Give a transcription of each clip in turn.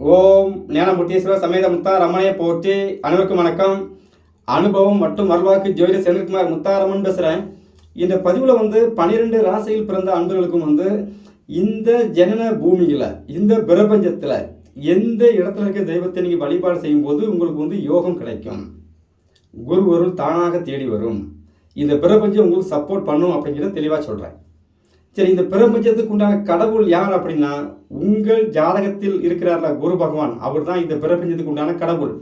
ஓம் ஞானமுத்தீஸ்வர சமேத முத்தா ரமணையை போற்றி அனைவருக்கும் வணக்கம். அனுபவம் மற்றும் மறுவாக்கு ஜோதிட செந்தில்குமார் முத்தாரமன் பேசுகிறேன் இந்த பதிவில் வந்து பன்னிரெண்டு ராசியில் பிறந்த அன்பர்களுக்கும் வந்து இந்த ஜனன பூமியில் இந்த பிரபஞ்சத்தில் எந்த இடத்துல இருக்க தெய்வத்தை நீங்கள் வழிபாடு செய்யும்போது உங்களுக்கு வந்து யோகம் கிடைக்கும். குரு ஒரு தானாக தேடி வரும். இந்த பிரபஞ்சம் உங்களுக்கு சப்போர்ட் பண்ணும் அப்படிங்கிறத தெளிவாக சொல்கிறேன் சரி இந்த பிரபஞ்சத்துக்கு உண்டான கடவுள் யார் அப்படின்னா உங்கள் ஜாதகத்தில் இருக்கிறார்ல குரு பகவான். அவர் தான் இந்த பிரபஞ்சத்துக்கு உண்டான கடவுள்.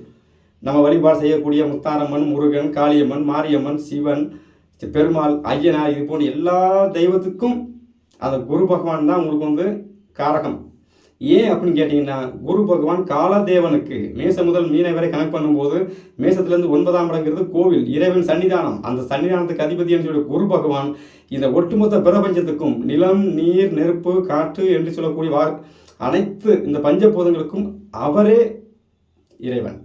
நம்ம வழிபாடு செய்யக்கூடிய முத்தாரம்மன் முருகன் காளியம்மன் மாரியம்மன் சிவன் பெருமாள் ஐயனார் இது போன்ற எல்லா தெய்வத்துக்கும் அந்த குரு பகவான் தான் உங்களுக்கு வந்து காரகம். ஏன் அப்படின்னு கேட்டிங்கன்னா குரு பகவான் காலதேவனுக்கு மேசம் முதல் மீனை வரை கணக்கு பண்ணும்போது மேசத்துலேருந்து ஒன்பதாம் இடங்கிறது கோவில் இறைவன் சன்னிதானம். அந்த சன்னிதானத்துக்கு அதிபதினு சொல்லி குரு பகவான். இந்த ஒட்டுமொத்த பிரபஞ்சத்துக்கும் நிலம் நீர் நெருப்பு காற்று என்று சொல்லக்கூடிய வா அனைத்து இந்த பஞ்சபூதங்களுக்கும் அவரே இறைவன்.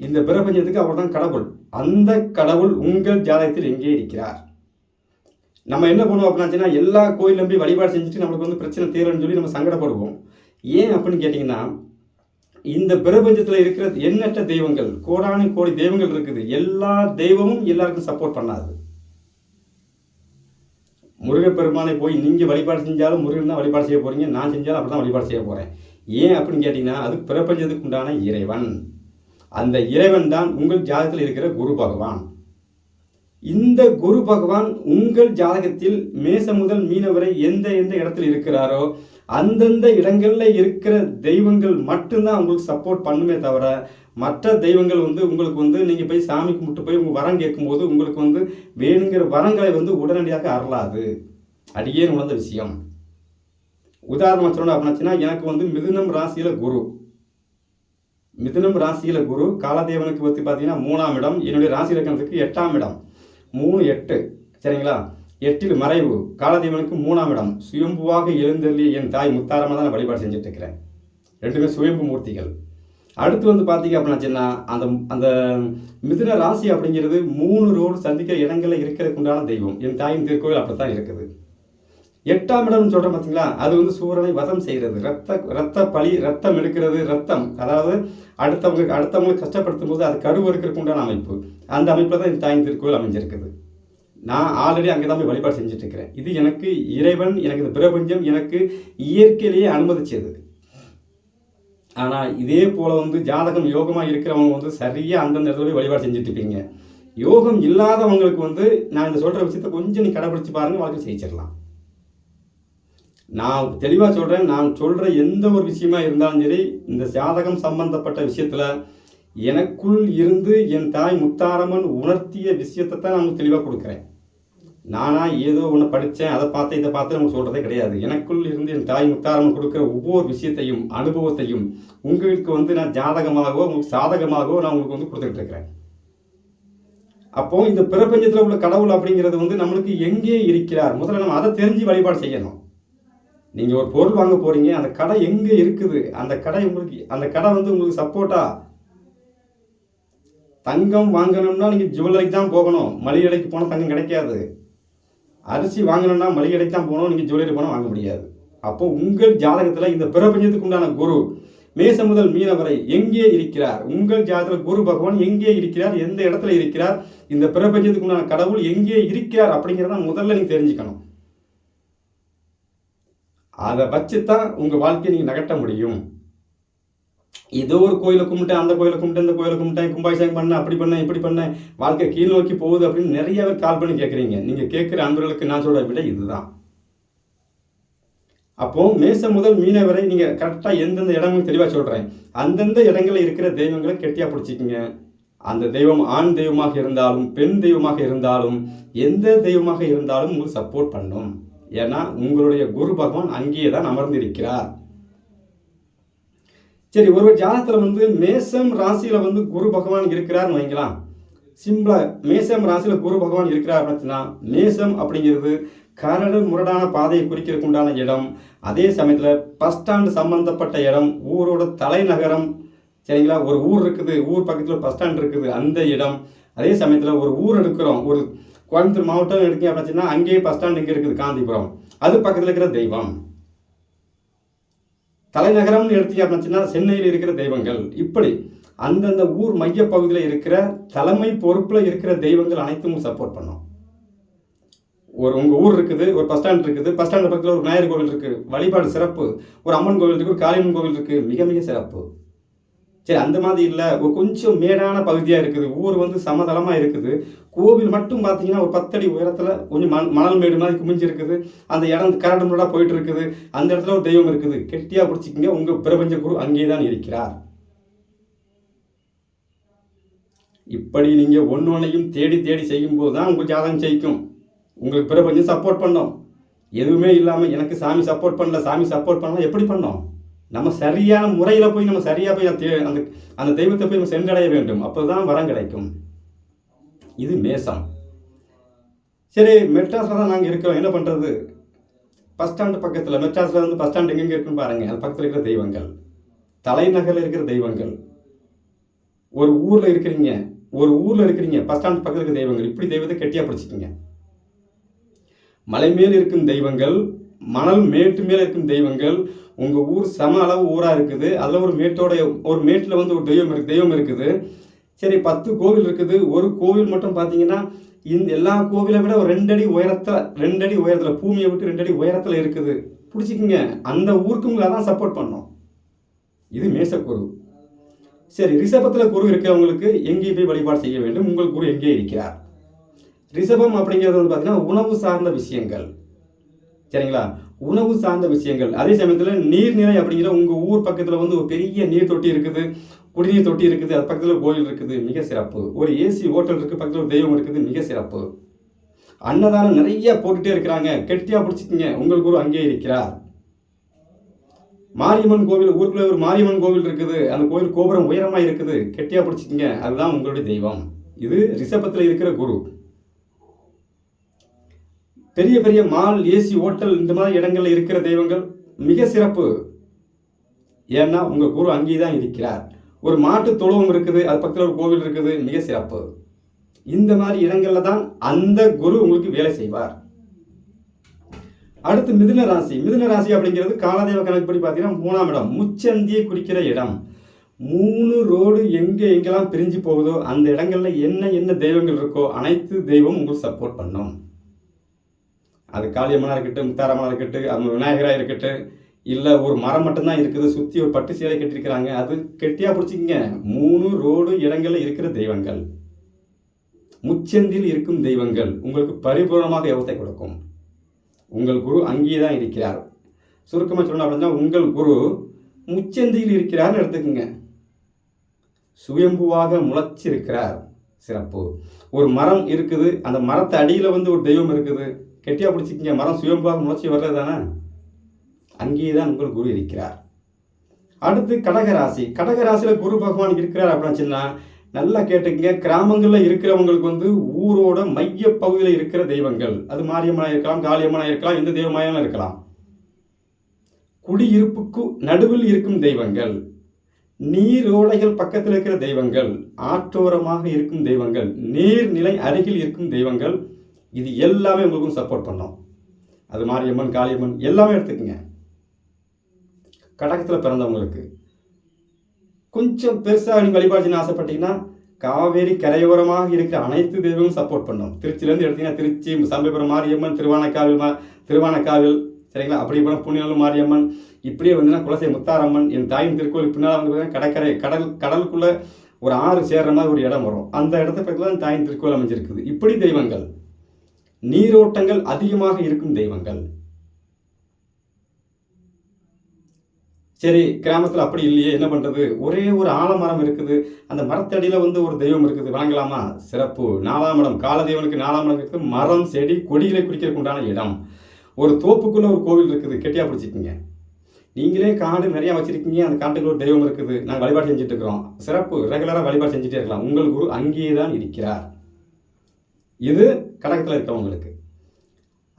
இந்த பிரபஞ்சத்துக்கு அவர் தான் கடவுள். அந்த கடவுள் உங்கள் ஜாதகத்தில் எங்கே இருக்கிறார்? நம்ம என்ன பண்ணுவோம் அப்படின்னா எல்லா கோயிலும் போய் வழிபாடு செஞ்சுட்டு நம்மளுக்கு வந்து பிரச்சனை தீரன்னு சொல்லி நம்ம சங்கடப்படுவோம். ஏன் அப்படின்னு கேட்டிங்கன்னா இந்த பிரபஞ்சத்தில் இருக்கிற எண்ணற்ற தெய்வங்கள் கோடானு கோடி தெய்வங்கள் இருக்குது. எல்லா தெய்வமும் எல்லாருக்கும் சப்போர்ட் பண்ணாது. முருகப்பெருமானை போய் நீங்கள் வழிபாடு செஞ்சாலும் முருகன் தான் வழிபாடு செய்ய போகிறீங்க நான் செஞ்சாலும் அப்படி தான் வழிபாடு செய்ய போகிறேன் ஏன் அப்படின்னு கேட்டிங்கன்னா அது பிரபஞ்சத்துக்கு உண்டான இறைவன். அந்த இறைவன் தான் உங்கள் ஜாதகத்தில் இருக்கிற குரு பகவான். இந்த குரு பகவான் உங்கள் ஜாதகத்தில் மேச முதல் மீன வரை எந்த எந்த இடத்துல இருக்கிறாரோ அந்தந்த இடங்களில் இருக்கிற தெய்வங்கள் மட்டும்தான் உங்களுக்கு சப்போர்ட் பண்ணுமே தவிர மற்ற தெய்வங்கள் வந்து உங்களுக்கு வந்து நீங்கள் போய் சாமி கும்பிட்டு போய் உங்கள் வரம் கேட்கும்போது உங்களுக்கு வந்து வேணுங்கிற வரங்களை வந்து உடனடியாக அறலாது அடியே உணர்ந்த விஷயம்? உதாரணம் சொல்லணும் அப்படின்னாச்சுன்னா எனக்கு வந்து மிதுனம் ராசியில் குரு. மிதுனம் ராசியில் குரு காலதேவனுக்கு பற்றி பார்த்தீங்கன்னா மூணாம் இடம் என்னுடைய ராசி இலக்கணத்துக்கு எட்டாம் இடம். மூணு எட்டு. சரிங்களா? எட்டில் மறைவு. காலதீவனுக்கு மூணாம் இடம். சுயம்புவாக எழுந்தருளிய என் தாய் முத்தாரமாக தான் நான் வழிபாடு செஞ்சுட்டு இருக்கிறேன் ரெண்டுமே சுயம்பு மூர்த்திகள். அடுத்து வந்து பார்த்தீங்க அப்படின்னாச்சுன்னா அந்த அந்த மிதுன ராசி அப்படிங்கிறது மூணு ரோடு சந்திக்கிற இடங்களில் இருக்கிறதுக்கு உண்டான தெய்வம். என் தாயின் திருக்கோயில் அப்படி தான் இருக்குது. எட்டாம் இடம்னு சொல்கிறோம் பார்த்தீங்களா அது வந்து சூரனை வதம் செய்கிறது. ரத்த ரத்த பழி ரத்தம் எடுக்கிறது ரத்தம். அதாவது அடுத்தவங்க அடுத்தவங்களுக்கு கஷ்டப்படுத்தும் போது அது கருவறுக்கிறதுக்கு உண்டான அமைப்பு. அந்த அமைப்பில் தான் இந்த தாயின் திருக்கோயில் அமைஞ்சிருக்குது. நான் ஆல்ரெடி அங்கே தான் போய் வழிபாடு செஞ்சுட்டு இருக்கிறேன் இது எனக்கு இறைவன் எனக்கு இந்த பிரபஞ்சம் எனக்கு இயற்கையிலேயே அனுமதிச்சது. ஆனால் இதே போல் வந்து ஜாதகம் யோகமாக இருக்கிறவங்க வந்து சரியாக அந்தந்த இடத்துல போய் வழிபாடு செஞ்சுட்ருப்பீங்க யோகம் இல்லாதவங்களுக்கு வந்து நான் இந்த சொல்கிற விஷயத்தை கொஞ்சம் நீ கடைபிடிச்சி பாருங்கள் வாழ்க்கை ஜெயிச்சிடலாம் நான் தெளிவாக சொல்கிறேன் நான் சொல்கிற எந்த ஒரு விஷயமா இருந்தாலும் சரி இந்த ஜாதகம் சம்பந்தப்பட்ட விஷயத்தில் எனக்குள் இருந்து என் தாய் முத்தாரம்மன் உணர்த்திய விஷயத்தை தான் நான் தெளிவாக கொடுக்குறேன். நானாக ஏதோ ஒன்று படித்தேன் அதை பார்த்து இதை பார்த்து நம்ம சொல்கிறதே கிடையாது. எனக்குள் இருந்து என் தாய் முத்தாரம்மன் கொடுக்குற ஒவ்வொரு விஷயத்தையும் அனுபவத்தையும் உங்களுக்கு வந்து நான் ஜாதகமாகவோ உங்களுக்கு சாதகமாகவோ நான் உங்களுக்கு வந்து கொடுத்துக்கிட்டு இருக்கிறேன். அப்போ இந்த பிரபஞ்சத்தில் உள்ள கடவுள் அப்படிங்கிறது வந்து நம்மளுக்கு எங்கே இருக்கிறார்? முதல்ல நம்ம அதை தெரிஞ்சு வழிபாடு செய்யணும். நீங்கள் ஒரு பொருள் வாங்க போகிறீங்க அந்த கடை எங்கே இருக்குது? அந்த கடை உங்களுக்கு அந்த கடை வந்து உங்களுக்கு சப்போர்ட்டா தங்கம் வாங்கணும்னா நீங்கள் ஜுவல்லரிக்கு தான் போகணும். மளிகை கடைக்கு போனால் தங்கம் கிடைக்காது. அரிசி வாங்கணும்னா மளிகை கடைக்கு தான் போகணும். நீங்கள் ஜுவல்லரி போனால் வாங்க முடியாது. அப்போ உங்கள் ஜாதகத்தில் இந்த பிரபஞ்சத்துக்கு உண்டான குரு மேச முதல் மீன வரை எங்கே இருக்கிறார்? உங்கள் ஜாதகத்தில் குரு பகவான் எங்கே இருக்கிறார்? எந்த இடத்துல இருக்கிறார்? இந்த பிரபஞ்சத்துக்கு உண்டான கடவுள் எங்கே இருக்கிறார் அப்படிங்கிறத முதல்ல நீங்கள் தெரிஞ்சுக்கணும். அதை வச்சு தான் உங்கள் வாழ்க்கையை நீங்கள் நகட்ட முடியும். ஏதோ ஒரு கோயிலை கும்பிட்டேன் அந்த கோயிலை கும்பிட்டேன் இந்த கோயிலை கும்பிட்டேன் கும்பாபிஷேகம் பண்ணேன் அப்படி பண்ணேன் இப்படி பண்ணேன். வாழ்க்கை கீழ் நோக்கி போகுது அப்படின்னு நிறைய பேர் கால் பண்ணி கேட்குறீங்க நீங்கள் கேட்குற அன்பர்களுக்கு நான் சொல்கிற விட இதுதான். அப்போ மேசம் முதல் மீன வரை நீங்கள் கரெக்டாக எந்தெந்த இடங்களும் தெளிவாக சொல்கிறேன் அந்தந்த இடங்களில் இருக்கிற தெய்வங்களை கெட்டியாக பிடிச்சிக்கிங்க. அந்த தெய்வம் ஆண் தெய்வமாக இருந்தாலும் பெண் தெய்வமாக இருந்தாலும் எந்த தெய்வமாக இருந்தாலும் உங்களுக்கு சப்போர்ட் பண்ணும். ஏன்னா உங்களுடைய குரு பகவான் அங்கேயே தான் அமர்ந்திருக்கிறார். சரி ஒரு ஜாதகத்தில் வந்து மேசம் ராசியில் வந்து குரு பகவான் இருக்கிறார்னு வைங்களா சிம்பிளா மேசம் ராசியில் குரு பகவான் இருக்கிறார் அப்படின்னா மேசம் அப்படிங்கிறது கரடு முரடான பாதையை குறிக்கிறதுக்கு உண்டான இடம். அதே சமயத்தில் பஸ் ஸ்டாண்டு சம்பந்தப்பட்ட இடம் ஊரோட தலைநகரம் சரிங்களா? ஒரு ஊர் இருக்குது ஊர் பக்கத்தில் பஸ் ஸ்டாண்ட் இருக்குது அந்த இடம். அதே சமயத்தில் ஒரு ஊர் எடுக்கிறோம் ஒரு கோயம்புத்தூர் மாவட்டம் எடுக்கீங்க அப்படின்னா அங்கேயே பஸ் ஸ்டாண்ட் இங்கே இருக்குது காந்திபுரம். அது பக்கத்தில் இருக்கிற தெய்வம். தலைநகரம்னு எடுத்தீங்க அப்படின்னா சென்னையில் இருக்கிற தெய்வங்கள். இப்படி அந்தந்த ஊர் மையப்பகுதியில் இருக்கிற தலைமை பொறுப்பில் இருக்கிற தெய்வங்கள் அனைத்தும் சப்போர்ட் பண்ணும். ஒரு உங்கள் ஊர் இருக்குது ஒரு பஸ் ஸ்டாண்ட் இருக்குது பஸ் ஸ்டாண்ட் பக்கத்தில் ஒரு விநாயகர் கோவில் இருக்குது வழிபாடு சிறப்பு ஒரு அம்மன் கோவில் இருக்குது ஒரு காளியம்மன் கோவில் இருக்குது மிக மிக சிறப்பு. சரி அந்த மாதிரி இல்லை. கொஞ்சம் மேடான பகுதியாக இருக்குது. ஊர் வந்து சமதளமாக இருக்குது. கோவில் மட்டும் பார்த்தீங்கன்னா ஒரு பத்தடி உயரத்தில் கொஞ்சம் மண் மணல் மேடு மாதிரி குமிஞ்சிருக்குது. அந்த இடம் கரடு முரடாக போயிட்டு இருக்குது அந்த இடத்துல ஒரு தெய்வம் இருக்குது. கெட்டியாக பிடிச்சிக்கிங்க. உங்கள் பிரபஞ்ச குரு அங்கே தான் இருக்கிறார். இப்படி நீங்கள் ஒன்று ஒன்றையும் தேடி தேடி செய்யும்போது தான் உங்கள் ஜாதகம் ஜெயிக்கும். உங்களுக்கு பிரபஞ்சம் சப்போர்ட் பண்ணோம். எதுவுமே இல்லாமல் எனக்கு சாமி சப்போர்ட் பண்ணல சாமி சப்போர்ட் பண்ணலாம் எப்படி பண்ணோம்? நம்ம சரியான முறையில் போய் நம்ம சரியாக போய் அந்த தே- அந்த அந்த தெய்வத்தை போய் நம்ம சென்றடைய வேண்டும். அப்போ தான் வரம் கிடைக்கும். இது மேசம். சரி மெட்ராஸில் தான் நாங்கள் இருக்கிறோம். என்ன பண்ணுறது பஸ் ஸ்டாண்டு பக்கத்தில் மெட்ராஸில் வந்து பஸ் ஸ்டாண்டு எங்கெங்கே இருக்குன்னு பாருங்கள் அது பக்கத்தில் இருக்கிற தெய்வங்கள். தலைநகரில் இருக்கிற தெய்வங்கள். ஒரு ஊரில் இருக்கிறீங்க. ஒரு ஊரில் இருக்கிறீங்க. பஸ் ஸ்டாண்ட் பக்கத்தில் இருக்கிற தெய்வங்கள். இப்படி தெய்வத்தை கெட்டியாக பிடிச்சிக்கிங்க மலை மேல் இருக்கும் தெய்வங்கள் மணல் மேட்டு மேலே இருக்கும் தெய்வங்கள் உங்கள் ஊர் சம அளவு ஊராக இருக்குது. அதில் ஒரு மேட்டோடைய ஒரு மேட்டில் வந்து ஒரு தெய்வம் இருக்கு தெய்வம் இருக்குது. சரி பத்து கோவில் இருக்குது. ஒரு கோவில் மட்டும் பார்த்தீங்கன்னா இந்த எல்லா கோவிலை விட ஒரு ரெண்டடி உயரத்தில் ரெண்டடி உயரத்தில் பூமியை விட்டு ரெண்டடி உயரத்தில் இருக்குது. பிடிச்சிக்கிங்க. அந்த ஊருக்கு உங்களை தான் சப்போர்ட் பண்ணோம் இது மேசக்குரு சரி ரிஷபத்தில் குரு இருக்கிறவங்களுக்கு எங்கே போய் வழிபாடு செய்ய வேண்டும்? உங்கள் குரு எங்கே இருக்கிறார்? ரிஷபம் அப்படிங்கிறது வந்து பார்த்தீங்கன்னா உணவு சார்ந்த விஷயங்கள். சரிங்களா? உணவு சார்ந்த விஷயங்கள். அதே சமயத்தில் நீர்நிலை அப்படிங்கிற உங்கள் ஊர் பக்கத்தில் வந்து ஒரு பெரிய நீர் தொட்டி இருக்குது. குடிநீர் தொட்டி இருக்குது. அது பக்கத்தில் கோயில் இருக்குது. மிக சிறப்பு. ஒரு ஏசி ஹோட்டல் இருக்குது பக்கத்தில் ஒரு தெய்வம் இருக்குது. மிக சிறப்பு. அன்னதானம் நிறைய போட்டுகிட்டே இருக்கிறாங்க. கெட்டியாக பிடிச்சிக்கிங்க. உங்கள் குரு அங்கே இருக்கிறார். மாரியம்மன் கோவில் ஊருக்குள்ளே ஒரு மாரியம்மன் கோவில் இருக்குது. அந்த கோவில் கோபுரம் உயரமாக இருக்குது. கெட்டியாக பிடிச்சிக்கிங்க. அதுதான் உங்களுடைய தெய்வம். இது ரிஷபத்தில் இருக்கிற குரு. பெரிய பெரிய மால் ஏசி ஹோட்டல் இந்த மாதிரி இடங்களில் இருக்கிற தெய்வங்கள் மிக சிறப்பு. ஏன்னா உங்கள் குரு அங்கே தான் இருக்கிறார். ஒரு மாட்டு தொழுவம் இருக்குது அது பக்கத்தில் ஒரு கோவில் இருக்குது மிக சிறப்பு. இந்த மாதிரி இடங்களில் தான் அந்த குரு உங்களுக்கு வேலை செய்வார். அடுத்து மிதுன ராசி. மிதுன ராசி அப்படிங்கிறது காலதேவ கணக்குப்படி பார்த்தீங்கன்னா மூணாம் இடம். முச்சந்தியை குறிக்கிற இடம். மூணு ரோடு எங்கே எங்கெல்லாம் பிரிஞ்சு போகுதோ அந்த இடங்கள்ல என்ன என்ன தெய்வங்கள் இருக்கோ அனைத்து தெய்வம் உங்களுக்கு சப்போர்ட் பண்ணும். அது காளியம்மனாக இருக்கட்டும் முத்தாரம்மனாக இருக்கட்டும் அது விநாயகராக இருக்கட்டும் இல்லை ஒரு மரம் மட்டும்தான் இருக்குது சுற்றி ஒரு பட்டு சேலை கட்டியிருக்கிறாங்க அது கெட்டியாக பிடிச்சிக்கிங்க. மூணு ரோடு இடங்களில் இருக்கிற தெய்வங்கள். முச்சந்தில் இருக்கும் தெய்வங்கள் உங்களுக்கு பரிபூர்ணமாக யோகத்தை கொடுக்கும். உங்கள் குரு அங்கே தான் இருக்கிறார். சுருக்கமாக சொல்லணும் அப்படின்னா உங்கள் குரு முச்சந்தியில் இருக்கிறார்னு எடுத்துக்கோங்க. சுயம்புவாக முளைச்சிருக்கிறார் சிறப்பு. ஒரு மரம் இருக்குது அந்த மரத்தை அடியில் வந்து ஒரு தெய்வம் இருக்குது. கெட்டியாக பிடிச்சிக்கிங்க. மரம் சுயம்பாக முளைச்சி வர்றது தானே அங்கேயே தான் உங்கள் குரு இருக்கிறார். அடுத்து கடகராசி. கடகராசியில் குரு பகவான் இருக்கிறார் அப்படின்னு சொன்னால் நல்லா கேட்டுக்கங்க. கிராமங்களில் இருக்கிறவங்களுக்கு வந்து ஊரோட மைய பகுதியில் இருக்கிற தெய்வங்கள். அது மாரியம்மனாக இருக்கலாம் காளியம்மனாக இருக்கலாம் எந்த தெய்வமாயாலும் இருக்கலாம். குடியிருப்புக்கு நடுவில் இருக்கும் தெய்வங்கள். நீரோடைகள் பக்கத்தில் இருக்கிற தெய்வங்கள். ஆற்றோரமாக இருக்கும் தெய்வங்கள். நீர்நிலை அருகில் இருக்கும் தெய்வங்கள். இது எல்லாமே உங்களுக்கும் சப்போர்ட் பண்ணோம். அது மாரியம்மன் காளியம்மன் எல்லாமே எடுத்துக்கோங்க. கடகத்தில் பிறந்தவங்களுக்கு. கொஞ்சம் பெருசாக நீங்கள் வழிபாடு ஆசைப்பட்டீங்கன்னா காவேரி கரையோரமாக இருக்கிற அனைத்து தெய்வங்களும் சப்போர்ட் பண்ணோம். திருச்சியிலேருந்து எடுத்தீங்கன்னா திருச்சி சமயபுரம் மாரியம்மன் திருவானக்காவில் மா திருவானக்காவில் சரிங்களா? அப்படி போனால் புண்ணியலும் மாரியம்மன் இப்படியே வந்துன்னா குலசை முத்தாரம்மன் என் தாயின் திருக்கோயில் பின்னால் வந்து பார்த்தீங்கன்னா கடற்கரை கடல் கடலுக்குள்ளே ஒரு ஆறு சேர்ற மாதிரி ஒரு இடம் வரும். அந்த இடத்த பக்கத்தில் தான் தாயின் திருக்கோயில் அமைஞ்சிருக்குது. இப்படி தெய்வங்கள். நீரோட்டங்கள் அதிகமாக இருக்கும் தெய்வங்கள். சரி கிராமத்தில் அப்படி இல்லையே என்ன பண்ணுறது ஒரே ஒரு ஆலமரம் இருக்குது. அந்த மரத்தடியில் வந்து ஒரு தெய்வம் இருக்குது. வணங்கலாமா சிறப்பு. நாலாம் இடம். காலதெய்வனுக்கு நாலாம் இடம் இருக்குது. மரம் செடி கொடிகளை குடிக்கிறதுக்கு உண்டான இடம். ஒரு தோப்புக்குள்ளே ஒரு கோவில் இருக்குது. கெட்டியாக பிடிச்சிருக்கீங்க. நீங்களே காடு நிறையா வச்சுருக்கீங்க. அந்த காட்டுக்குள்ள ஒரு தெய்வம் இருக்குது. நாங்கள் வழிபாடு செஞ்சுட்டு இருக்கிறோம். சிறப்பு. ரெகுலராக வழிபாடு செஞ்சுட்டே இருக்கலாம். உங்கள் குரு அங்கேயே தான் இருக்கிறார். இது கடகத்தில் இருக்கிறவங்களுக்கு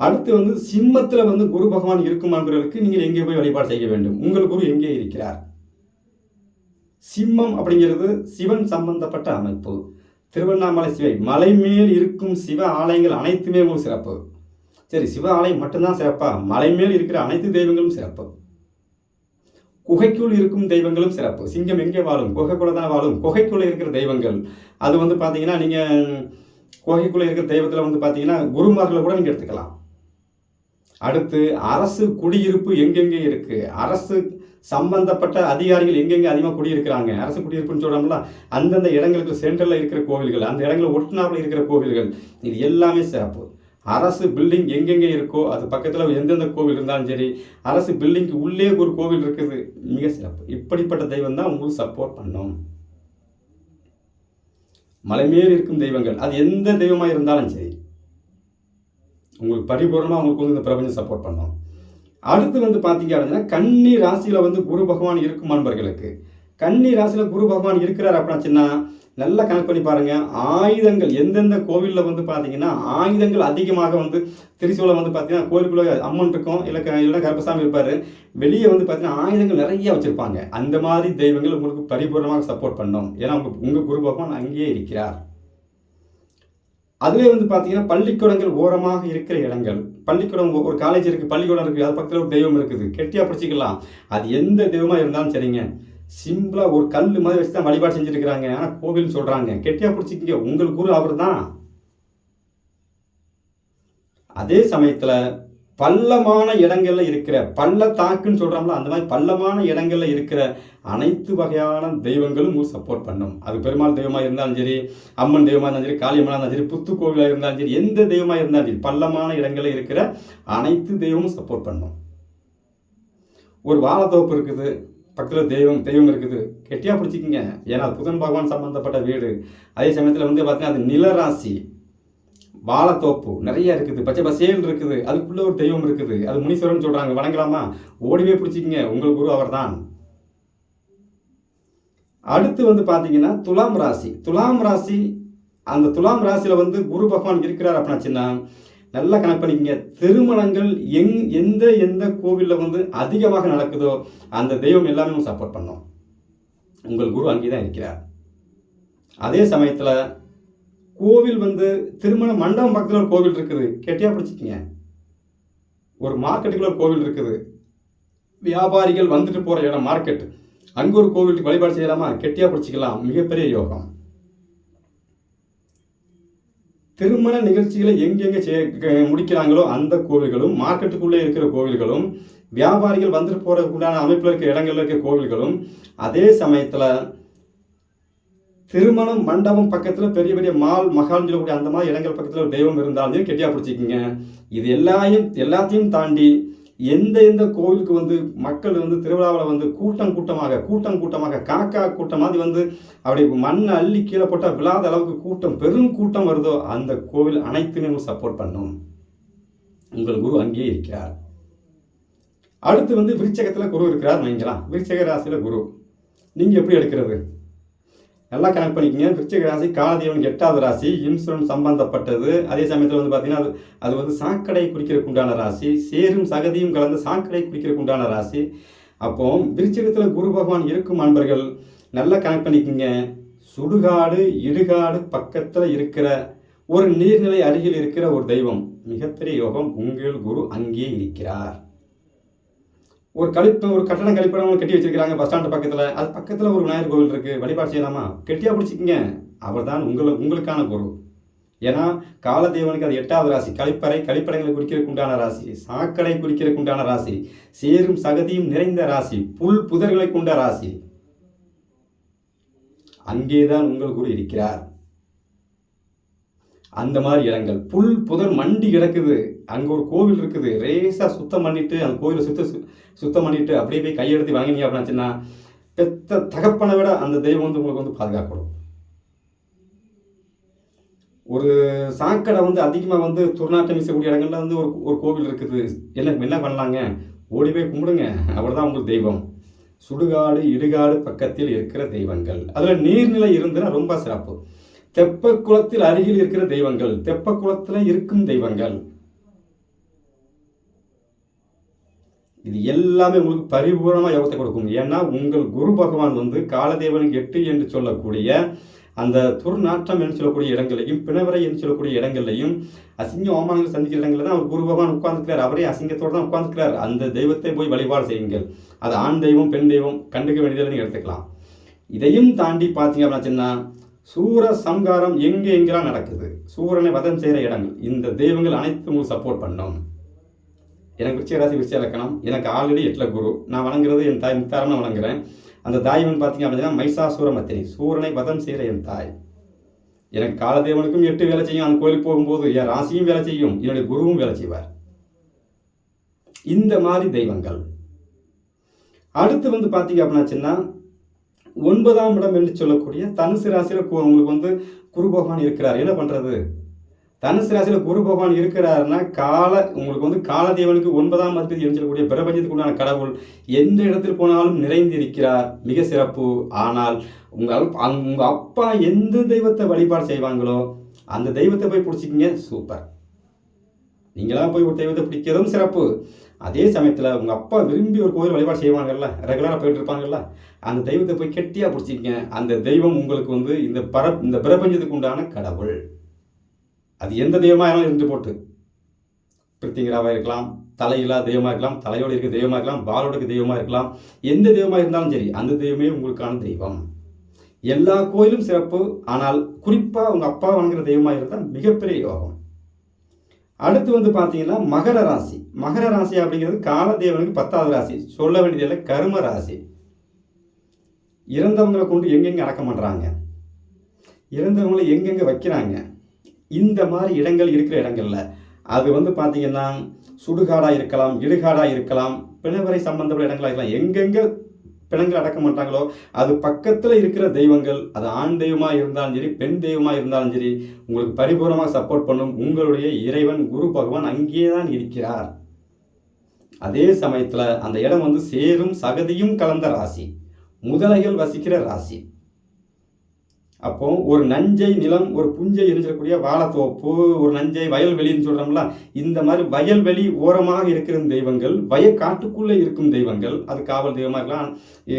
அடுத்து வந்து சிம்மத்தில் வந்து குரு பகவான் இருக்கும் அன்பர்களுக்கு நீங்கள் எங்கே போய் வழிபாடு செய்ய வேண்டும்? உங்கள் குரு எங்கே இருக்கிறார்? சிம்மம் அப்படிங்கிறது சிவன் சம்பந்தப்பட்ட அமைப்பு. திருவண்ணாமலை சிவை மலை மேல் இருக்கும் சிவ ஆலயங்கள் அனைத்துமே ஒரு சிறப்பு. சரி சிவ ஆலயம் மட்டும்தான் சிறப்பா? மலை மேல் இருக்கிற அனைத்து தெய்வங்களும் சிறப்பு. குகைக்குள் இருக்கும் தெய்வங்களும் சிறப்பு. சிங்கம் எங்கே வாழும்? குகைக்குள்ள தான் வாழும்? குகைக்குள்ளே இருக்கிற தெய்வங்கள். அது வந்து பார்த்தீங்கன்னா நீங்கள் கோகைக்குள்ளே இருக்கிற தெய்வத்தில் வந்து பார்த்தீங்கன்னா குருமார்களை கூட நீங்கள் எடுத்துக்கலாம். அடுத்து அரசு குடியிருப்பு எங்கெங்கே இருக்குது அரசு சம்பந்தப்பட்ட அதிகாரிகள் எங்கெங்கே அதிகமாக குடியிருக்கிறாங்க? அரசு குடியிருப்புன்னு சொல்கிறோம்ல அந்தந்த இடங்களுக்கு சென்டரில் இருக்கிற கோவில்கள் அந்த இடங்களில் ஒட்டுநாப்பில் இருக்கிற கோவில்கள் இது எல்லாமே சிறப்பு. அரசு பில்டிங் எங்கெங்கே இருக்கோ அது பக்கத்தில் எந்தெந்த கோவில் இருந்தாலும் சரி அரசு பில்டிங்க்கு உள்ளே ஒரு கோவில் இருக்குது மிக சிறப்பு. இப்படிப்பட்ட தெய்வம் தான் உங்களுக்கு சப்போர்ட் பண்ணும். மலைமேல் இருக்கும் தெய்வங்கள். அது எந்த தெய்வமாக இருந்தாலும் சரி உங்களுக்கு பரிபூர்ணமாக உங்களுக்கு வந்து இந்த பிரபஞ்சம் சப்போர்ட் பண்ணோம். அடுத்து வந்து பார்த்தீங்க அப்படின்னா கன்னி ராசியில் வந்து குரு பகவான் இருக்கும் அன்பர்களுக்கு. கன்னி ராசியில் குரு பகவான் இருக்கிறார் அப்படின்னாச்சுன்னா நல்லா கணக்கு பண்ணி பாருங்க. ஆயுதங்கள் எந்தெந்த கோவிலில் வந்து பார்த்தீங்கன்னா ஆயுதங்கள் அதிகமாக வந்து திரிசூலம் வந்து பார்த்தீங்கன்னா கோயிலுக்குள்ள அம்மன் இருக்கும் இல்லை க இல்லை கருப்பசாமி இருப்பார். வெளியே வந்து பார்த்தீங்கன்னா ஆயுதங்கள் நிறைய வச்சுருப்பாங்க. அந்த மாதிரி தெய்வங்கள் உங்களுக்கு பரிபூர்ணமாக சப்போர்ட் பண்ணும். ஏன்னா உங்கள் உங்கள் குரு பகவான் அங்கேயே இருக்கிறார். அதுவே வந்து பார்த்தீங்கன்னா பள்ளிக்கூடங்கள் ஓரமாக இருக்கிற இடங்கள். பள்ளிக்கூடம் ஒரு காலேஜ் இருக்குது பள்ளிக்கூடம் இருக்குது அது பக்கத்தில் ஒரு தெய்வம் இருக்குது. கெட்டியாக பிடிச்சிக்கலாம். அது எந்த தெய்வமாக இருந்தாலும் சரிங்க. சிம்பிளாக ஒரு கல் மாதிரி வச்சு தான் வழிபாடு செஞ்சுருக்கிறாங்க. ஆனால் கோவில்னு சொல்கிறாங்க கெட்டியாக பிடிச்சிக்கிங்க. உங்கள் குரு அவர் தான் அதே சமயத்தில் பள்ளமான இடங்கள்ல இருக்கிற பள்ளத்தாக்குன்னு சொல்கிறோம்ல அந்த மாதிரி பள்ளமான இடங்கள்ல இருக்கிற அனைத்து வகையான தெய்வங்களும் உங்களுக்கு சப்போர்ட் பண்ணும். அது பெருமாள் தெய்வமாக இருந்தாலும் சரி அம்மன் தெய்வமாக இருந்தாலும் சரி காளியம்மனாக இருந்தாலும் சரி புத்து கோவிலாக இருந்தாலும் சரி எந்த தெய்வமாக இருந்தாலும் சரி பள்ளமான இடங்களில் இருக்கிற அனைத்து தெய்வமும் சப்போர்ட் பண்ணும். ஒரு வாழைத்தோப்பு இருக்குது. பக்கத்தில் தெய்வம் தெய்வம் இருக்குது. கெட்டியாக பிடிச்சிக்கிங்க. ஏன்னா புதன் பகவான் சம்மந்தப்பட்ட வீடு. அதே சமயத்தில் வந்து பார்த்தீங்கன்னா அது நிலராசி. வாழைத்தோப்பு நிறைய இருக்குது. பச்சை பசேல் இருக்குது. அதுக்குள்ளே ஒரு தெய்வம் இருக்குது. அது முனீஸ்வரன் சொல்கிறாங்க வணங்கலாமா? ஓடிவே பிடிச்சிக்கிங்க. உங்கள் குரு அவர்தான். அடுத்து வந்து பார்த்தீங்கன்னா துலாம் ராசி. துலாம் ராசி அந்த துலாம் ராசியில் வந்து குரு பகவான் இருக்கிறார் அப்படின்னாச்சுன்னா நல்லா கணக்கு பண்ணிக்கங்க. திருமணங்கள் எங் எந்த எந்த கோவிலில் வந்து அதிகமாக நடக்குதோ அந்த தெய்வம் எல்லாமே சப்போர்ட் பண்ணோம். உங்கள் குரு அங்கே தான் இருக்கிறார். அதே சமயத்தில் கோவில் வந்து திருமண மண்டபம் பக்கத்தில் ஒரு கோவில் இருக்குது. கெட்டியாக பிடிச்சிக்கிங்க. ஒரு மார்க்கெட்டுக்குள்ள ஒரு கோவில் இருக்குது. வியாபாரிகள் வந்துட்டு போகிற இடம் மார்க்கெட் அங்கே ஒரு கோவிலுக்கு வழிபாடு செய்யலாமா? கெட்டியாக பிடிச்சிக்கலாம். மிகப்பெரிய யோகம். திருமண நிகழ்ச்சிகளை எங்கெங்கே செய்ய முடிக்கிறாங்களோ அந்த கோவில்களும் மார்க்கெட்டுக்குள்ளே இருக்கிற கோவில்களும் வியாபாரிகள் வந்துட்டு போகிறதுக்குண்டான அமைப்பில் இருக்கிற இடங்களில் இருக்கிற கோவில்களும் அதே சமயத்தில் திருமணம் மண்டபம் பக்கத்தில் பெரிய பெரிய மால் மகால் சொல்லக்கூடிய அந்த மாதிரி இடங்கள் பக்கத்தில் ஒரு தெய்வம் இருந்தாலும் கெட்டியாக பிடிச்சிக்கிங்க. இது எல்லாத்தையும் எல்லாத்தையும் தாண்டி எந்த எந்த கோவிலுக்கு வந்து மக்கள் வந்து திருவிழாவில் வந்து கூட்டம் கூட்டமாக கூட்டம் கூட்டமாக காக்கா கூட்டம் மாதிரி வந்து அப்படி மண்ணை அள்ளி கீழே போட்டால் விழாத அளவுக்கு கூட்டம் பெரும் கூட்டம் வருதோ அந்த கோவில் அனைத்துமே உங்களுக்கு சப்போர்ட் பண்ணும் உங்கள் குரு அங்கேயே இருக்கிறார். அடுத்து வந்து விருச்சகத்தில் குரு இருக்கிறார் வைங்கலாம் விருச்சக ராசியில் குரு. நீங்கள் எப்படி எடுக்கிறது? நல்லா கனெக்ட் பண்ணிக்கோங்க. விருச்சிக ராசி காலதேவன் எட்டாவது ராசி இன்சூரன்ஸ் சம்பந்தப்பட்டது. அதே சமயத்தில் வந்து பார்த்தீங்கன்னா அது அது வந்து சாக்கடை குடிக்கிறதுக்கு உண்டான ராசி சேரும் சகதியும் கலந்து சாக்கடை குடிக்கிறதுக்கு உண்டான ராசி. அப்போ விருச்சிகத்தில் குரு பகவான் இருக்கும் அன்பர்கள் நல்லா கனெக்ட் பண்ணிக்கோங்க. சுடுகாடு இடுகாடு பக்கத்தில் இருக்கிற ஒரு நீர்நிலை அருகில் இருக்கிற ஒரு தெய்வம். மிகப்பெரிய யோகம் உங்கள் குரு அங்கே இருக்கிறார். ஒரு கழிப்பு ஒரு கட்டண கழிப்பிடம் கட்டி வச்சிருக்கிறாங்க பஸ் ஸ்டாண்டு பக்கத்தில். அது பக்கத்தில் ஒரு விநாயகர் கோவில் இருக்குது வழிபாடு செய்யலாமா? கெட்டியாக பிடிச்சிக்கிங்க. அவர் தான் உங்களை உங்களுக்கான பொருள். ஏன்னா காலதேவனுக்கு அது எட்டாவது ராசி. கழிப்பறை கழிப்படங்களை குறிக்கிறதுக்கு உண்டான ராசி. சாக்கடை குறிக்கிறதுக்கு உண்டான ராசி. சேரும் சகதியும் நிறைந்த ராசி. புல் புதர்களை கொண்ட ராசி. அங்கேதான் உங்கள் குரு இருக்கிறார். அந்த மாதிரி இடங்கள். புல் புதர் மண்டி கிடக்குது. அங்கே ஒரு கோவில் இருக்குது. ரேஸாக சுத்தம் பண்ணிட்டு அந்த கோவிலை சுத்த சுத்தம் பண்ணிட்டு அப்படியே போய் கையெடுத்து வாங்கினீங்க அப்படின்னாச்சுன்னா பெத்த தகப்பனை விட அந்த தெய்வம் வந்து உங்களுக்கு வந்து பாதுகாக்கணும். ஒரு சாக்கடை வந்து அதிகமாக வந்து துர்நாட்டம் வீசக்கூடிய இடங்கள்ல வந்து ஒரு ஒரு கோவில் இருக்குது. என்ன என்ன பண்ணலாங்க? ஓடி போய் கும்பிடுங்க. அவர் தான் உங்களுக்கு தெய்வம். சுடுகாடு இடுகாடு பக்கத்தில் இருக்கிற தெய்வங்கள். அதில் நீர்நிலை இருந்துன்னா ரொம்ப சிறப்பு. தெப்ப குளத்தில் அருகில் இருக்கிற தெய்வங்கள் தெப்ப குளத்தில் இருக்கும் தெய்வங்கள். இது எல்லாமே உங்களுக்கு பரிபூர்ணமாக யோகத்தை கொடுக்கும். ஏன்னா உங்கள் குரு பகவான் வந்து காலதேவனுக்கு எட்டு என்று சொல்லக்கூடிய அந்த துர்நாற்றம் என்று சொல்லக்கூடிய இடங்களையும் பிணவரை என்று சொல்லக்கூடிய இடங்களையும் அசிங்க அவமானங்கள் சந்திக்கிற இடங்களில் தான் அவர் குரு பகவான் உட்கார்ந்துக்கிறார் அவரே அசிங்கத்தோடு தான் உட்கார்ந்துக்கிறார் அந்த தெய்வத்தை போய் வழிபாடு செய்யுங்கள். அது ஆண் தெய்வம் பெண் தெய்வம் கண்டுக்க வேண்டியதில் நீங்கள் எடுத்துக்கலாம். இதையும் தாண்டி பார்த்தீங்க அப்படின்னா சின்ன சூர சம்காரம் எங்கே எங்கெல்லாம் நடக்குது? சூரனை வதம் செய்கிற இடங்கள். இந்த தெய்வங்கள் அனைத்தும் உங்களுக்கு சப்போர்ட் பண்ணும். எனக்கு விருச்சிகராசி விருச்சிக இலக்கணம் எனக்கு ஆல்ரெடி எட்டில் குரு. நான் வணங்குறது என் தாய் முத்தாரம் நான் வணங்குறேன். அந்த தாய்வன் பார்த்தீங்க அப்படின்னா மைசாசூர மத்தினி. சூரனை வதம் செய்கிற என் தாய். எனக்கு காலதேவனுக்கும் எட்டு வேலை செய்யும். அந்த கோயிலுக்கு போகும்போது என் ராசியும் வேலை செய்யும். என்னுடைய குருவும் வேலை செய்வார். இந்த மாதிரி தெய்வங்கள். அடுத்து வந்து பார்த்தீங்க அப்படின்னாச்சுன்னா ஒன்பதாம் இடம் என்று சொல்லக்கூடிய தனுசு ராசியில் உங்களுக்கு வந்து குரு பகவான் இருக்கிறார். என்ன பண்ணுறது தனுசு ராசியில் குரு பகவான் இருக்கிறாருன்னா கால உங்களுக்கு வந்து காலதேவனுக்கு ஒன்பதாம் அதிபதி என்று சொல்லக்கூடிய பிரபஞ்சத்துக்கு உண்டான கடவுள் எந்த இடத்தில் போனாலும் நிறைந்து இருக்கிறார் மிக சிறப்பு. ஆனால் உங்கள் உங்கள் அப்பா எந்த தெய்வத்தை வழிபாடு செய்வாங்களோ அந்த தெய்வத்தை போய் பிடிச்சிக்கிங்க. சூப்பர். நீங்களாம் போய் ஒரு தெய்வத்தை பிடிக்கிறதும் சிறப்பு. அதே சமயத்தில் உங்கள் அப்பா விரும்பி ஒரு கோயில் வழிபாடு செய்வாங்கல்ல ரெகுலராக போயிட்டு இருப்பாங்கல்ல அந்த தெய்வத்தை போய் கெட்டியாக பிடிச்சிக்கங்க. அந்த தெய்வம் உங்களுக்கு வந்து இந்த பர இந்த பிரபஞ்சத்துக்கு உண்டான கடவுள். அது எந்த தெய்வமாக இருந்தாலும் இருந்து போட்டு. பிரித்திங்கராவாக இருக்கலாம் தலையில்லா தெய்வமாக இருக்கலாம் தலையோடு இருக்க தெய்வமாக இருக்கலாம் பாலோட இருக்க தெய்வமாக இருக்கலாம் எந்த தெய்வமாக இருந்தாலும் சரி அந்த தெய்வமே உங்களுக்கான தெய்வம். எல்லா கோயிலும் சிறப்பு ஆனால் குறிப்பாக உங்கள் அப்பா வணங்குற தெய்வமாக இருந்தால் மிகப்பெரிய யோகம். அடுத்து வந்து பார்த்தீங்கன்னா மகர ராசி. மகர ராசி அப்படிங்கிறது காலதேவனுக்கு பத்தாவது ராசி. சொல்ல வேண்டியதில்லை கரும ராசி. இறந்தவங்களை கொண்டு எங்கெங்கே அடக்கம் பண்ணுறாங்க இறந்தவங்களை எங்கெங்கே வைக்கிறாங்க? இந்த மாதிரி இடங்கள் இருக்கிற இடங்களில். அது வந்து பார்த்தீங்கன்னா சுடுகாடாக இருக்கலாம் இடுகாடாக இருக்கலாம் பிணவரை சம்பந்தப்பட்ட இடங்களாக இருக்கலாம். எங்கெங்கே பிணங்கள் அடக்க மாட்டாங்களோ? அது பக்கத்தில் இருக்கிற தெய்வங்கள் அது ஆண் தெய்வமாக இருந்தாலும் சரி பெண் தெய்வமாக இருந்தாலும் சரி உங்களுக்கு பரிபூர்ணமாக சப்போர்ட் பண்ணும் உங்களுடைய இறைவன் குரு பகவான் அங்கேயே தான் இருக்கிறார். அதே சமயத்தில் அந்த இடம் வந்து சேரும் சகதியும் கலந்த ராசி. முதலைகள் வசிக்கிற ராசி. அப்போ ஒரு நஞ்சை நிலம் ஒரு புஞ்சை எரிஞ்சக்கூடிய வாழைத்தோப்பு ஒரு நஞ்சை வயல்வெளின்னு சொல்கிறோம்ல இந்த மாதிரி வயல்வெளி ஓரமாக இருக்கிற தெய்வங்கள் வயக்காட்டுக்குள்ளே இருக்கும் தெய்வங்கள் அது காவல் தெய்வமாக இருக்கலாம்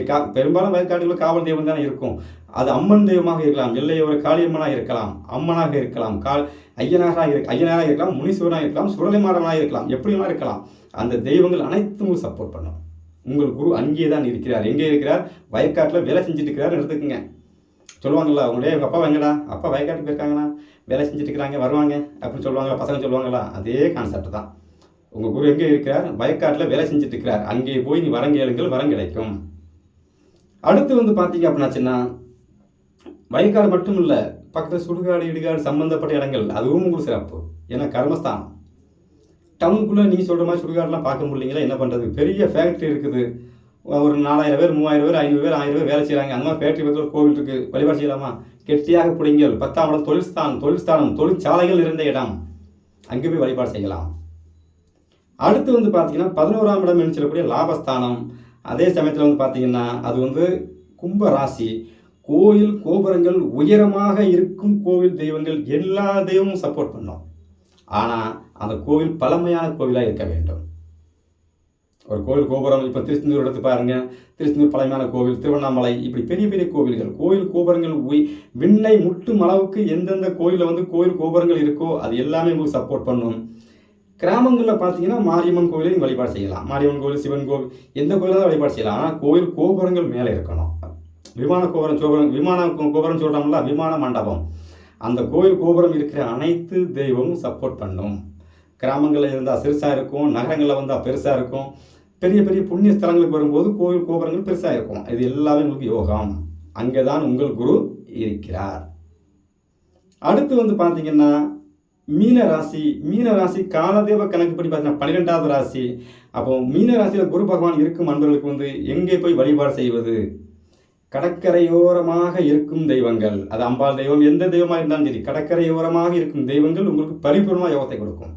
கா பெரும்பாலும் வயக்காட்டுக்குள்ள காவல் தெய்வம் தானே இருக்கும். அது அம்மன் தெய்வமாக இருக்கலாம் எல்லையோர காளியம்மனாக இருக்கலாம் அம்மனாக இருக்கலாம் கால் ஐயனாராக இரு ஐயனாராக இருக்கலாம் முனீஸ்வரனாக இருக்கலாம் சுரலைமாடனாக இருக்கலாம் எப்படியுமா இருக்கலாம் அந்த தெய்வங்கள் அனைத்தும் சப்போர்ட் பண்ணும். உங்கள் குரு அங்கே தான் இருக்கிறார். எங்கே இருக்கிறார்? வயக்காட்டில் வேலை செஞ்சுட்டு இருக்கிறார் எடுத்துக்கங்க. சொல்லுவாங்களா உங்களுடைய எங்கள் அப்பா எங்கடா அப்பா வயக்காட்டு போயிருக்காங்கண்ணா வேலை செஞ்சுட்டு இருக்கிறாங்க வருவாங்க அப்படின்னு சொல்லுவாங்களா பசங்க சொல்லுவாங்களா அதே கான்செப்ட் தான். உங்கள் குரு எங்கே இருக்கிறார்? வயக்காட்டில் வேலை செஞ்சுட்டு இருக்கிறார் அங்கே போய் நீ வரம் கேளுங்கள் வரம் கிடைக்கும். அடுத்து வந்து பார்த்தீங்க அப்படின்னாச்சுன்னா வயக்காடு மட்டும் இல்லை பக்கத்தில் சுடுகாடு இடுகாடு சம்மந்தப்பட்ட இடங்கள் அதுவும் உங்களுக்கு சிறப்பு. ஏன்னா கர்மஸ்தானம். டவுனுக்குள்ளே நீங்கள் சொல்கிற மாதிரி சுடுகாடுலாம் பார்க்க முடியலைங்களா? என்ன பண்ணுறது பெரிய ஃபேக்ட்ரி இருக்குது. ஒரு நாலாயிரம் பேர் மூவாயிரம் பேர் ஐநூறு பேர் ஆயிரம் பேர் வேலை செய்கிறாங்க அந்த மாதிரி ஃபேக்ட்ரி பக்கத்தில் கோவில் இருக்குது வழிபாடு செய்யலாமா? கெட்டியாக பிடிங்கள். பத்தாம் இடம் தொழில்ஸ்தானம் தொழில்ஸ்தானம் தொழிற்சாலைகள் இருந்த இடம். அங்கே போய் வழிபாடு செய்யலாம். அடுத்து வந்து பார்த்தீங்கன்னா பதினோராம் இடம் என்று சொல்லக்கூடிய லாபஸ்தானம். அதே சமயத்தில் வந்து பார்த்தீங்கன்னா அது வந்து கும்ப ராசி. கோயில் கோபுரங்கள் உயரமாக இருக்கும் கோவில் தெய்வங்கள் எல்லா தெய்வமும் சப்போர்ட் பண்ணும். ஆனால் அந்த கோவில் பழமையான கோவிலாக இருக்க வேண்டும். ஒரு கோவில் கோபுரம் இப்போ திருச்செந்தூர் எடுத்து பாருங்கள் திருச்செந்தூர் பழமையான கோவில் திருவண்ணாமலை இப்படி பெரிய பெரிய கோவில்கள். கோயில் கோபுரங்கள் உய் விண்ணை முட்டும் அளவுக்கு எந்தெந்த கோயிலில் வந்து கோயில் கோபுரங்கள் இருக்கோ அது எல்லாமே உங்களுக்கு சப்போர்ட் பண்ணும். கிராமங்களில் பார்த்தீங்கன்னா மாரியம்மன் கோயிலை நீங்கள் வழிபாடு செய்யலாம். மாரியம்மன் கோவில் சிவன் கோவில் எந்த கோயிலாக வழிபாடு செய்யலாம். ஆனால் கோயில் கோபுரங்கள் மேலே இருக்கணும். விமான கோபுரம் சோபுரம் விமான கோபுரம் சொல்கிறோம்ல விமான மண்டபம். அந்த கோயில் கோபுரம் இருக்கிற அனைத்து தெய்வமும் சப்போர்ட் பண்ணும். கிராமங்களில் இருந்தால் சிறுசாக இருக்கும் நகரங்களில் வந்தால் பெருசாக இருக்கும். பெரிய பெரிய புண்ணிய ஸ்தலங்களுக்கு வரும்போது கோயில் கோபுரங்கள் பெருசாக இருக்கும். இது எல்லாமே உங்களுக்கு யோகம். அங்கே தான் உங்கள் குரு இருக்கிறார். அடுத்து வந்து பார்த்தீங்கன்னா மீன ராசி. மீன ராசி காலதேவ கணக்குப்படி பார்த்தீங்கன்னா பன்னிரெண்டாவது ராசி. அப்போ மீன ராசியில் குரு பகவான் இருக்கும் அன்பர்களுக்கு வந்து எங்கே போய் வழிபாடு செய்வது? கடற்கரையோரமாக இருக்கும் தெய்வங்கள். அது அம்பாள் தெய்வம் எந்த தெய்வமாக இருந்தாலும் சரி கடற்கரையோரமாக இருக்கும் தெய்வங்கள் உங்களுக்கு பரிபூர்ணமாக யோகத்தை கொடுக்கும்.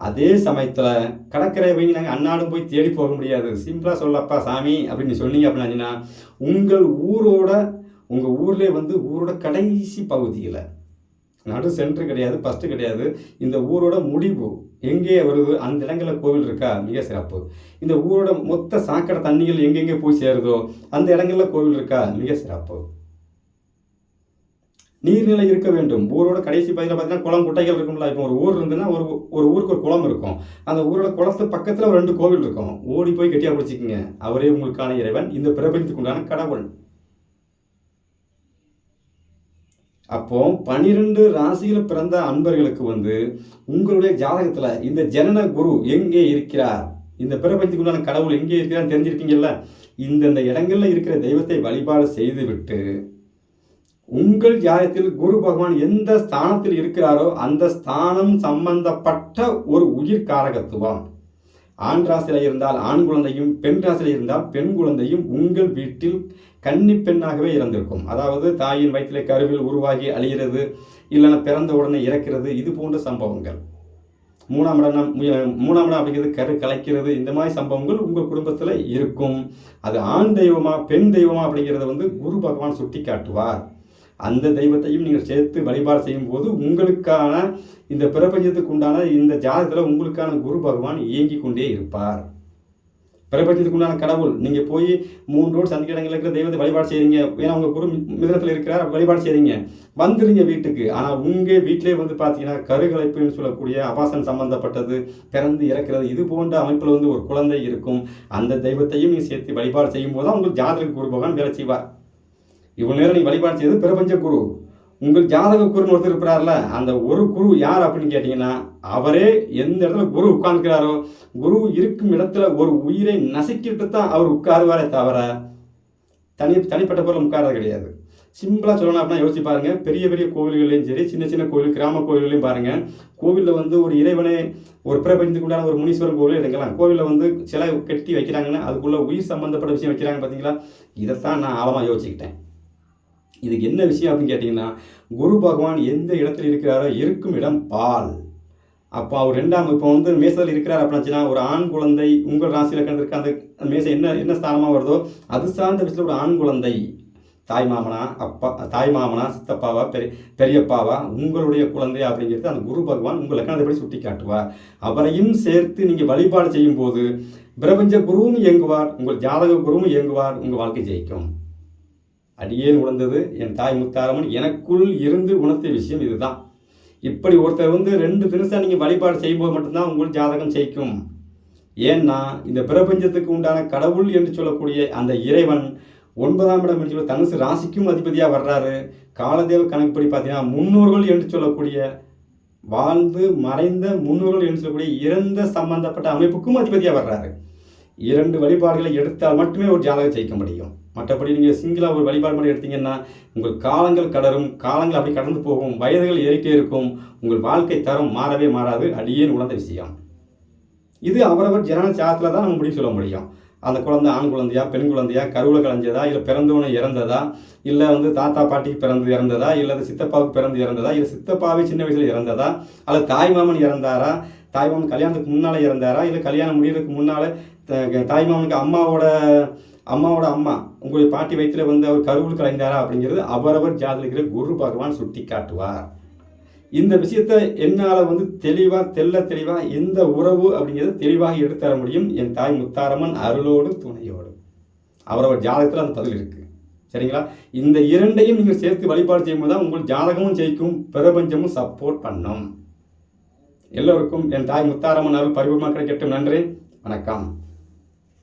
அதே சமயத்தில் கடற்கரை போய் நாங்கள் அன்னாடும் போய் தேடி போக முடியாது. சிம்பிளாக சொல்லப்பா சாமி அப்படின்னு சொன்னீங்க அப்படின்னா உங்கள் ஊரோட உங்கள் ஊர்லேயே வந்து ஊரோட கடைசி பகுதியில் நடு சென்ட்ரு கிடையாது ஃபஸ்ட்டு கிடையாது இந்த ஊரோட முடிவு எங்கே வருது அந்த இடங்களில் கோவில் இருக்கா மிக சிறப்பு. இந்த ஊரோட மொத்த சாக்கடை தண்ணிகள் எங்கெங்கே போய் சேருதோ அந்த இடங்களில் கோவில் இருக்கா மிக சிறப்பு. நீர்நிலை இருக்க வேண்டும். ஊரோட கடைசி பகுதியில் பார்த்தீங்கன்னா குளம் குட்டைகள் இருக்கும்ல. இப்போ ஒரு ஊர் இருந்துன்னா ஒரு ஒரு ஊருக்கு ஒரு குளம் இருக்கும். அந்த ஊரோட குளத்து பக்கத்தில் ஒரு ரெண்டு கோவில் இருக்கும். ஓடி போய் கெட்டியா பிடிச்சிக்கிங்க. அவரே உங்களுக்கான இறைவன். இந்த பிரபஞ்சத்துக்கு உண்டான கடவுள். அப்போ பனிரெண்டு ராசியில் பிறந்த அன்பர்களுக்கு வந்து உங்களுடைய ஜாதகத்தில் இந்த ஜனன குரு எங்கே இருக்கிறார்? இந்த பிரபஞ்சத்துக்கு உண்டான கடவுள் எங்கே இருக்கிறான்னு தெரிஞ்சிருக்கீங்கல்ல? இந்தந்த இடங்கள்ல இருக்கிற தெய்வத்தை வழிபாடு செய்துவிட்டு உங்கள் ஜாதகத்தில் குரு பகவான் எந்த ஸ்தானத்தில் இருக்கிறாரோ அந்த ஸ்தானம் சம்பந்தப்பட்ட ஒரு உயிர் காரகத்துவம். ஆண் ராசியில் இருந்தால் ஆண் குழந்தையும் பெண் ராசியில் இருந்தால் பெண் குழந்தையும் உங்கள் வீட்டில் கன்னி பெண்ணாகவே இறந்திருக்கும் அதாவது தாயின் வயிற்றிலே கருவில் உருவாகி அழிகிறது இல்லைன்னா பிறந்த உடனே இறக்கிறது இது போன்ற சம்பவங்கள். மூணாம் இடம் மூணாம் இடம் அப்படிங்கிறது கரு கலைக்கிறது இந்த மாதிரி சம்பவங்கள் உங்கள் குடும்பத்தில் இருக்கும். அது ஆண் தெய்வமா பெண் தெய்வமா அப்படிங்கிறத வந்து குரு பகவான் சுட்டி காட்டுவார் அந்த தெய்வத்தையும் நீங்கள் சேர்த்து வழிபாடு செய்யும் போது உங்களுக்கான இந்த பிரபஞ்சத்துக்கு உண்டான இந்த ஜாதகத்தில் உங்களுக்கான குரு பகவான் இயங்கி கொண்டே இருப்பார். பிரபஞ்சத்துக்கு உண்டான கடவுள். நீங்கள் போய் மூணு ரோடு சந்திக்க இடங்களில் இருக்கிற தெய்வத்தை வழிபாடு செய்றீங்க. ஏன்னா உங்கள் குரு மிதனத்தில் இருக்கிறார் வழிபாடு செய்றீங்க. வந்துடுங்க வீட்டுக்கு. ஆனால் உங்கள் வீட்டிலே வந்து பார்த்தீங்கன்னா கருகலைப்புன்னு சொல்லக்கூடிய அபாசன் சம்பந்தப்பட்டது பிறந்து இறக்கிறது இது போன்ற அமைப்பில் வந்து ஒரு குழந்தை இருக்கும். அந்த தெய்வத்தையும் நீங்கள் சேர்த்து வழிபாடு செய்யும் போது தான் உங்களுக்கு ஜாதக குரு பகவான் வேலை செய்வார். இவ்வளவு நேரம் நீ வழிபாடு செய்தது பிரபஞ்ச குரு. உங்கள் ஜாதக குருன்னு ஒருத்தர் இருக்கிறார்ல அந்த ஒரு குரு யார் அப்படின்னு கேட்டிங்கன்னா அவரே எந்த இடத்துல குரு உட்கார்ந்துக்கிறாரோ குரு இருக்கும் இடத்துல ஒரு உயிரை நசுக்கிட்டு தான் அவர் உட்காருவாரே தவிர தனி தனிப்பட்ட பொருள் உட்கார்றது கிடையாது. சிம்பிளாக சொல்லணும் அப்படின்னா யோசிச்சு பாருங்கள் பெரிய பெரிய கோவில்கள்லையும் சரி சின்ன சின்ன கோவில் கிராம கோவில்களையும் பாருங்கள் கோவிலில் வந்து ஒரு இறைவனே ஒரு பிரபஞ்சத்துக்குள்ளான ஒரு முனீஸ்வரன் கோவில் எடுக்கலாம் கோவிலில் வந்து சிலை கட்டி வைக்கிறாங்கன்னா அதுக்குள்ளே உயிர் சம்மந்தப்பட்ட விஷயம் வைக்கிறாங்க பார்த்தீங்களா இதைத்தான் நான் ஆழமாக யோசிச்சுக்கிட்டேன். இதுக்கு என்ன விஷயம் அப்படின்னு கேட்டிங்கன்னா குரு பகவான் எந்த இடத்துல இருக்கிறாரோ இருக்கும் இடம் பால். அப்போ அவர் ரெண்டாம் இப்போ வந்து மேசையில் இருக்கிறார் அப்படின்னாச்சுன்னா ஒரு ஆண் குழந்தை உங்கள் ராசியில் கண்டிருக்க அந்த அந்த மேசை என்ன என்ன ஸ்தானமாக வருதோ அது சார்ந்த விஷயத்தில் ஒரு ஆண் குழந்தை. தாய் மாமனா அப்பா தாய் மாமனா சித்தப்பாவா பெரிய பெரியப்பாவா உங்களுடைய குழந்தை அப்படிங்கிறது அந்த குரு பகவான் உங்கள் லக்கணத்தைப்படி சுட்டி காட்டுவார் அவரையும் சேர்த்து நீங்கள் வழிபாடு செய்யும் போது பிரபஞ்ச குருவும் இயங்குவார் உங்கள் ஜாதக குருவும் இயங்குவார் உங்கள் வாழ்க்கை ஜெயிக்கும். அடியேன் உணர்ந்தது? என் தாய் முத்தாரம்மன் எனக்குள் இருந்து உணர்த்திய விஷயம் இதுதான். இப்படி ஒருத்தர் வந்து ரெண்டு தினசா நீங்கள் வழிபாடு செய்யும்போது மட்டும்தான் உங்களுக்கு ஜாதகம் ஜெயிக்கும். ஏன்னா இந்த பிரபஞ்சத்துக்கு உண்டான கடவுள் என்று சொல்லக்கூடிய அந்த இறைவன் ஒன்பதாம் இடம் என்று சொல்ல தனுசு ராசிக்கும் அதிபதியாக வர்றாரு. காலதேவ கணக்குப்படி பார்த்தீங்கன்னா முன்னோர்கள் என்று சொல்லக்கூடிய வாழ்ந்து மறைந்த முன்னோர்கள் என்று சொல்லக்கூடிய இறந்த சம்பந்தப்பட்ட அமைப்புக்கும் அதிபதியாக வர்றாரு. இரண்டு வழிபாடுகளை எடுத்தால் மட்டுமே ஒரு ஜாதகம் ஜெயிக்க முடியும். மற்றபடி நீங்கள் சிங்கிளாக ஒரு வழிபாடு மாதிரி எடுத்தீங்கன்னா உங்கள் காலங்கள் கடரும் காலங்கள் அப்படி கடந்து போகும் வயதுகள் ஏறிட்டே இருக்கும் உங்கள் வாழ்க்கை தரம் மாறவே மாறாது அடியேன் உணர்ந்த விஷயம். இது அவரவர் ஜனன சாஸ்திரத்தில் தான் நம்ம முடிவு சொல்ல முடியும். அந்த குழந்தை ஆண் குழந்தையா பெண் குழந்தையா கருவில் கலைஞ்சதா இல்லை பிறந்தவனை இறந்ததா இல்லை வந்து தாத்தா பாட்டிக்கு பிறந்து இறந்ததா இல்லை அது சித்தப்பாவுக்கு பிறந்து இறந்ததா இல்லை சித்தப்பாவே சின்ன வயசில் இறந்ததா அல்லது தாய்மாமன் இறந்தாரா தாய்மாமன் கல்யாணத்துக்கு முன்னால் இறந்தாரா இல்லை கல்யாணம் முடியறதுக்கு முன்னால் தாய்மாமனுக்கு அம்மாவோட அம்மாவோட அம்மா உங்களுடைய பாட்டி வயிற்றில் வந்து அவர் கருவில் கலைந்தாரா அப்படிங்கிறது அவரவர் ஜாதகிற குரு பகவான் சுட்டி காட்டுவார் இந்த விஷயத்தை என்னால் வந்து தெளிவாக தெள்ள தெளிவாக எந்த உறவு அப்படிங்கிறத தெளிவாக எடுத்தர முடியும் என் தாய் முத்தாரம்மன் அருளோடு துணையோடு அவரவர் ஜாதகத்தில் அந்த பதில் இருக்குது சரிங்களா? இந்த இரண்டையும் நீங்கள் சேர்த்து வழிபாடு செய்யும்போது தான் உங்கள் ஜாதகமும் ஜெயிக்கும் பிரபஞ்சமும் சப்போர்ட் பண்ணும். எல்லோருக்கும் என் தாய் முத்தாரம்மன் அருள் பரிபூர்ணமாக கிடைக்கட்டும். நன்றி. வணக்கம்.